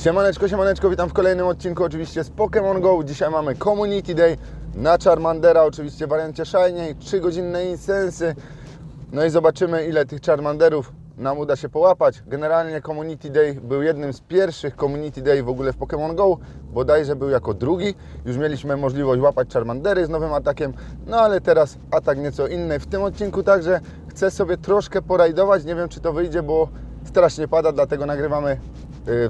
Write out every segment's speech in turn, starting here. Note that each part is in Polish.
Siemaneczko, siemaneczko, witam w kolejnym odcinku oczywiście z Pokémon GO. Dzisiaj mamy Community Day na Charmandera, oczywiście w wariancie Shiny, 3 godzinne insensy. No i zobaczymy ile tych Charmanderów nam uda się połapać. Generalnie Community Day był jednym z pierwszych Community Day w ogóle w Pokémon GO, bodajże był jako drugi. Już mieliśmy możliwość łapać Charmandery z nowym atakiem, no ale teraz atak nieco inny. W tym odcinku także chcę sobie troszkę porajdować, nie wiem czy to wyjdzie, bo strasznie pada, dlatego nagrywamy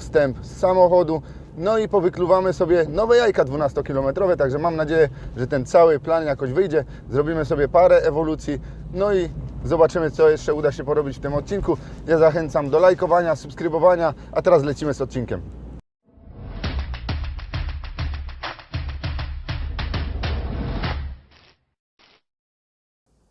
wstęp z samochodu. No i powykluwamy sobie nowe jajka 12-kilometrowe, także mam nadzieję, że ten cały plan jakoś wyjdzie. Zrobimy sobie parę ewolucji, no i zobaczymy, co jeszcze uda się porobić w tym odcinku. Ja zachęcam do lajkowania, subskrybowania, a teraz lecimy z odcinkiem.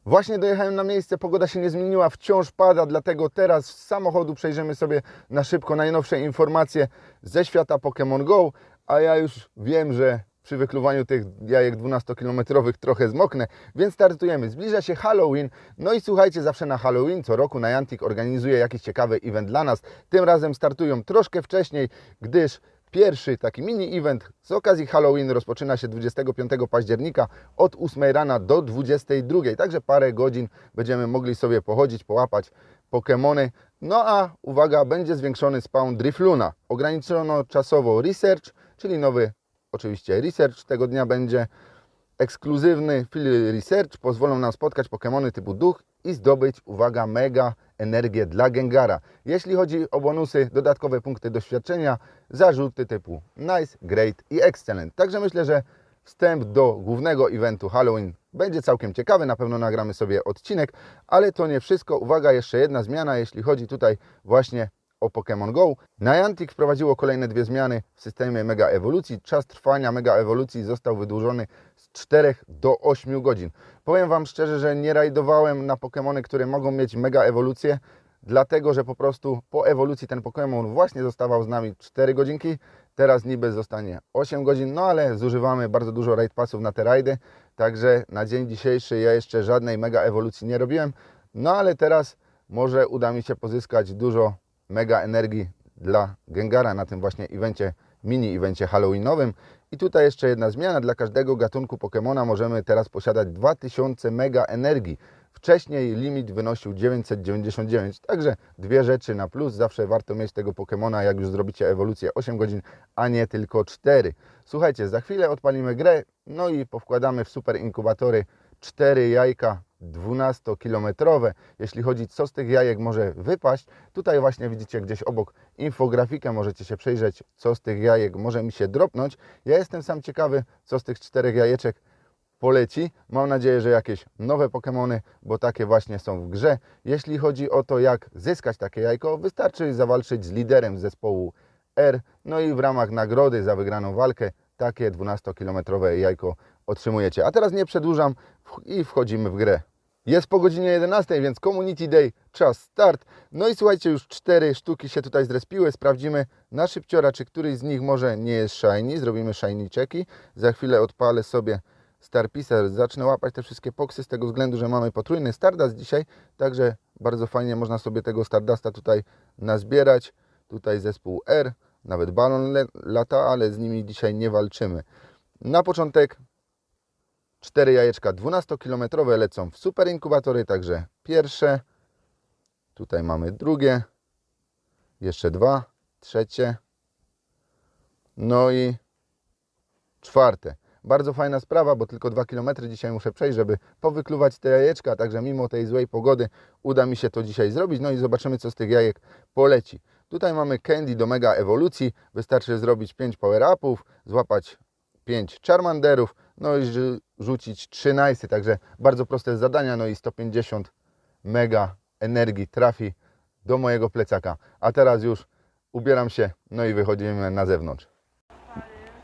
Właśnie dojechałem na miejsce, pogoda się nie zmieniła, wciąż pada, dlatego teraz z samochodu przejrzymy sobie na szybko najnowsze informacje ze świata Pokémon Go, a ja już wiem, że przy wykluwaniu tych jajek 12-kilometrowych trochę zmoknę, więc startujemy. Zbliża się Halloween, no i słuchajcie, zawsze na Halloween co roku Niantic organizuje jakiś ciekawy event dla nas. Tym razem startują troszkę wcześniej, gdyż Pierwszy taki mini event z okazji Halloween rozpoczyna się 25 października od 8 rana do 22. Także parę godzin będziemy mogli sobie pochodzić, połapać Pokémony. No a uwaga, będzie zwiększony spawn Drifluna. Ograniczono czasowo research, czyli nowy oczywiście research tego dnia będzie ekskluzywny research. Pozwolą nam spotkać Pokémony typu duch i zdobyć, uwaga, mega energię dla Gengara. Jeśli chodzi o bonusy, dodatkowe punkty doświadczenia, zarzuty typu Nice, Great i Excellent. Także myślę, że wstęp do głównego eventu Halloween będzie całkiem ciekawy. Na pewno nagramy sobie odcinek, ale to nie wszystko. Uwaga, jeszcze jedna zmiana, jeśli chodzi tutaj właśnie o Pokémon Go. Niantic wprowadziło kolejne dwie zmiany w systemie Mega Ewolucji. Czas trwania Mega Ewolucji został wydłużony z 4 do 8 godzin. Powiem Wam szczerze, że nie rajdowałem na Pokémony, które mogą mieć Mega Ewolucję, dlatego że po prostu po ewolucji ten Pokémon właśnie zostawał z nami 4 godzinki. Teraz niby zostanie 8 godzin, no ale zużywamy bardzo dużo raid passów na te rajdy, także na dzień dzisiejszy ja jeszcze żadnej Mega Ewolucji nie robiłem, no ale teraz może uda mi się pozyskać dużo mega energii dla Gengara na tym właśnie evencie, mini evencie halloweenowym. I tutaj jeszcze jedna zmiana, dla każdego gatunku Pokemona możemy teraz posiadać 2000 mega energii. Wcześniej limit wynosił 999, także dwie rzeczy na plus. Zawsze warto mieć tego Pokemona, jak już zrobicie ewolucję 8 godzin, a nie tylko 4. Słuchajcie, za chwilę odpalimy grę, no i powkładamy w super inkubatory 4 jajka 12-kilometrowe. Jeśli chodzi co z tych jajek może wypaść, tutaj właśnie widzicie gdzieś obok infografikę, możecie się przejrzeć co z tych jajek może mi się dropnąć. Ja jestem sam ciekawy co z tych czterech jajeczek poleci. Mam nadzieję, że jakieś nowe Pokémony, bo takie właśnie są w grze. Jeśli chodzi o to jak zyskać takie jajko, wystarczy zawalczyć z liderem zespołu R, no i w ramach nagrody za wygraną walkę takie 12-kilometrowe jajko otrzymujecie. A teraz nie przedłużam i wchodzimy w grę. Jest po godzinie 11, więc Community Day, czas start. No i słuchajcie, już cztery sztuki się tutaj zrespiły. Sprawdzimy na szybciora, czy któryś z nich może nie jest shiny. Zrobimy shiny checki. Za chwilę odpalę sobie Starpisa. Zacznę łapać te wszystkie poksy z tego względu, że mamy potrójny Stardust dzisiaj. Także bardzo fajnie można sobie tego Stardusta tutaj nazbierać. Tutaj zespół R, nawet balon lata, ale z nimi dzisiaj nie walczymy. Na początek Cztery jajeczka 12-kilometrowe lecą w super inkubatory, także pierwsze. Tutaj mamy drugie. Jeszcze dwa, trzecie. No i czwarte. Bardzo fajna sprawa, bo tylko 2 km dzisiaj muszę przejść, żeby powykluwać te jajeczka, także mimo tej złej pogody uda mi się to dzisiaj zrobić. No i zobaczymy, co z tych jajek poleci. Tutaj mamy Candy do mega ewolucji. Wystarczy zrobić 5 power-upów, złapać 5 Charmanderów, no i rzu- rzucić 3 Nice'y, także bardzo proste zadania, no i 150 mega energii trafi do mojego plecaka. A teraz już ubieram się, no i wychodzimy na zewnątrz.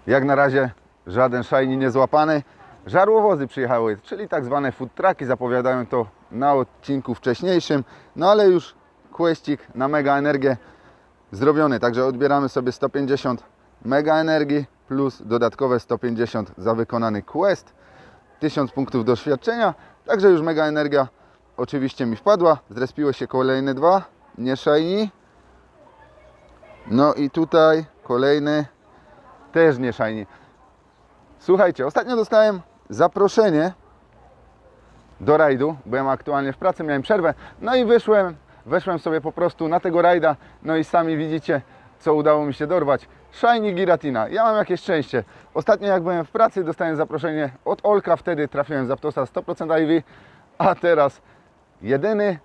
Jak na razie żaden shiny nie złapany. Żarłowozy przyjechały, czyli tak zwane food trucki, zapowiadają to na odcinku wcześniejszym, no ale już questik na mega energię zrobiony, także odbieramy sobie 150 mega energii plus dodatkowe 150 za wykonany quest, 1000 punktów doświadczenia, także już mega energia oczywiście mi wpadła, zrespiły się kolejne dwa, nie shiny. No i tutaj Kolejny. Też nie shiny. Słuchajcie, ostatnio dostałem zaproszenie do rajdu. Byłem aktualnie w pracy, miałem przerwę. No i wyszłem, weszłem sobie po prostu na tego rajda. No i sami widzicie, co udało mi się dorwać. Shiny Giratina. Ja mam jakieś szczęście. Ostatnio jak byłem w pracy, dostałem zaproszenie od Olka. Wtedy trafiłem z Aptosa 100% IV. A teraz jedyny,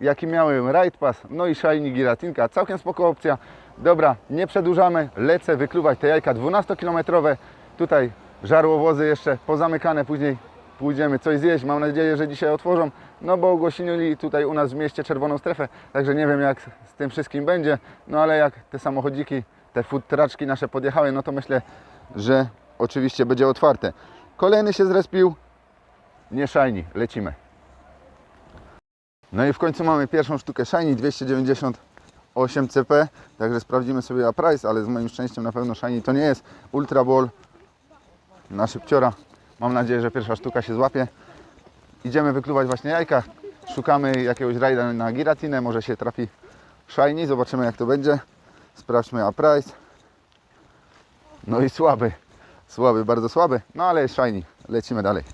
jaki miałem, Ride Pass. No i Shiny Giratinka. Całkiem spoko opcja. Dobra, nie przedłużamy. Lecę wykluwać te jajka 12-kilometrowe. Tutaj żarłowozy jeszcze pozamykane. Później pójdziemy coś zjeść. Mam nadzieję, że dzisiaj otworzą. No bo ogłosili tutaj u nas w mieście czerwoną strefę. Także nie wiem jak z tym wszystkim będzie. No ale jak te samochodziki, te food truczki nasze podjechały, no to myślę, że oczywiście będzie otwarte. Kolejny się zrespił. Nie shiny. Lecimy. No i w końcu mamy pierwszą sztukę Shiny 298 CP, także sprawdzimy sobie a price, ale z moim szczęściem na pewno Shiny to nie jest Ultra Ball na szybciora. Mam nadzieję, że pierwsza sztuka się złapie. Idziemy wykluwać właśnie jajka. Szukamy jakiegoś rajda na giratinę, może się trafi Shiny, zobaczymy jak to będzie. Sprawdźmy a price. No i słaby, słaby, bardzo słaby, no ale jest Shiny. Lecimy dalej.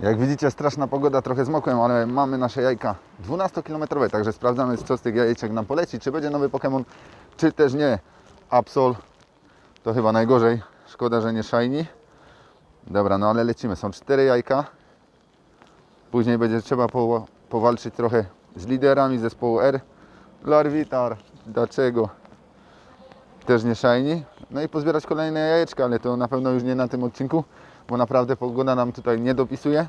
Jak widzicie, straszna pogoda, trochę zmokłem, ale mamy nasze jajka 12-kilometrowe, także sprawdzamy, co z tych jajeczek nam poleci, czy będzie nowy Pokémon, czy też nie. Absol to chyba najgorzej, szkoda, że nie Shiny. Dobra, no ale lecimy, są cztery jajka. Później będzie trzeba po, powalczyć trochę z liderami zespołu R. Larvitar, dlaczego? Też nie Shiny. No i pozbierać kolejne jajeczka, ale to na pewno już nie na tym odcinku bo naprawdę pogoda nam tutaj nie dopisuje.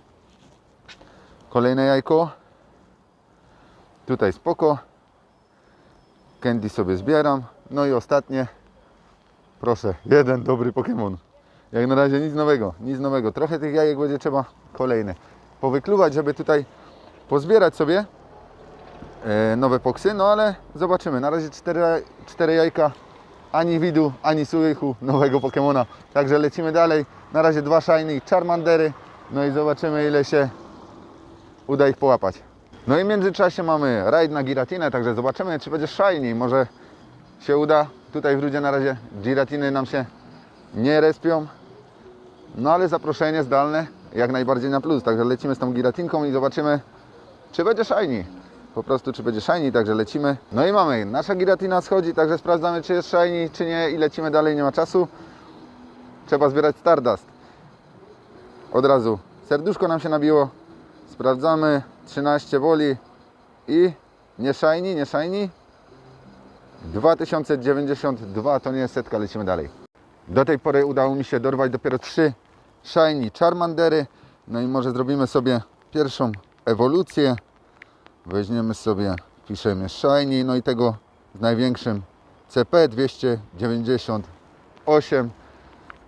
Kolejne jajko. Tutaj spoko. Candy sobie zbieram. No i ostatnie. Proszę, jeden dobry Pokémon. Jak na razie nic nowego, nic nowego. Trochę tych jajek będzie trzeba kolejne powykluwać, żeby tutaj pozbierać sobie e, nowe poksy, no ale zobaczymy. Na razie cztery, cztery jajka, ani widu, ani słychu nowego Pokemona. Także lecimy dalej. Na razie dwa shiny Charmandery. No i zobaczymy ile się uda ich połapać. No i w międzyczasie mamy raid na Giratinę, także zobaczymy czy będzie shiny. Może się uda. Tutaj w Rudzie na razie Giratiny nam się nie respią. No ale zaproszenie zdalne jak najbardziej na plus. Także lecimy z tą Giratinką i zobaczymy czy będzie shiny. Po prostu czy będzie shiny, także lecimy. No i mamy, nasza Giratina schodzi, także sprawdzamy czy jest shiny, czy nie i lecimy dalej, nie ma czasu. Trzeba zbierać Stardust. Od razu serduszko nam się nabiło. Sprawdzamy. 13 woli i nie shiny, nie shiny. 2092 to nie jest setka, lecimy dalej. Do tej pory udało mi się dorwać dopiero 3 shiny Charmandery. No i może zrobimy sobie pierwszą ewolucję. Weźmiemy sobie, piszemy shiny, no i tego z największym CP 298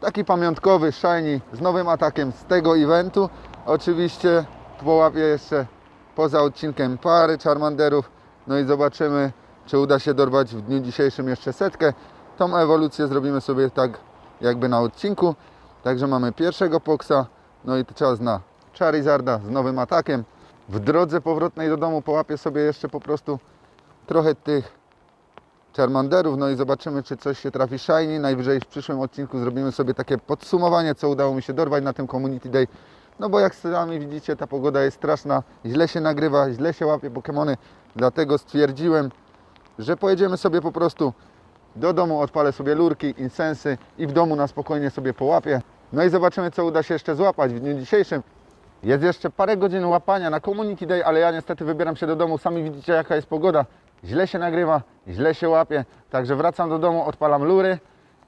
taki pamiątkowy shiny z nowym atakiem z tego eventu. Oczywiście połapię jeszcze poza odcinkiem pary Charmanderów. No i zobaczymy, czy uda się dorwać w dniu dzisiejszym jeszcze setkę. Tą ewolucję zrobimy sobie tak jakby na odcinku. Także mamy pierwszego Poksa, no i czas na Charizarda z nowym atakiem. W drodze powrotnej do domu połapię sobie jeszcze po prostu trochę tych Charmanderów, no i zobaczymy, czy coś się trafi shiny. Najwyżej w przyszłym odcinku zrobimy sobie takie podsumowanie, co udało mi się dorwać na tym Community Day. No bo jak sami widzicie, ta pogoda jest straszna, źle się nagrywa, źle się łapie Pokémony, dlatego stwierdziłem, że pojedziemy sobie po prostu do domu, odpalę sobie lurki, insensy i w domu na spokojnie sobie połapię. No i zobaczymy, co uda się jeszcze złapać w dniu dzisiejszym. Jest jeszcze parę godzin łapania na Community Day, ale ja niestety wybieram się do domu. Sami widzicie, jaka jest pogoda. Źle się nagrywa, źle się łapie. Także wracam do domu, odpalam lury,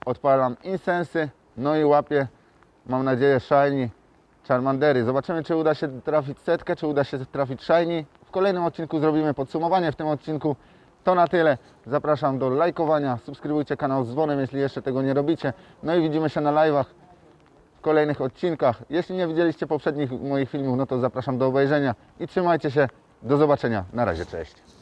odpalam insensy, no i łapię, mam nadzieję, shiny Charmandery. Zobaczymy, czy uda się trafić setkę, czy uda się trafić shiny. W kolejnym odcinku zrobimy podsumowanie. W tym odcinku to na tyle. Zapraszam do lajkowania, subskrybujcie kanał z dzwonem, jeśli jeszcze tego nie robicie. No i widzimy się na live'ach kolejnych odcinkach. Jeśli nie widzieliście poprzednich moich filmów, no to zapraszam do obejrzenia i trzymajcie się. Do zobaczenia. Na razie, cześć.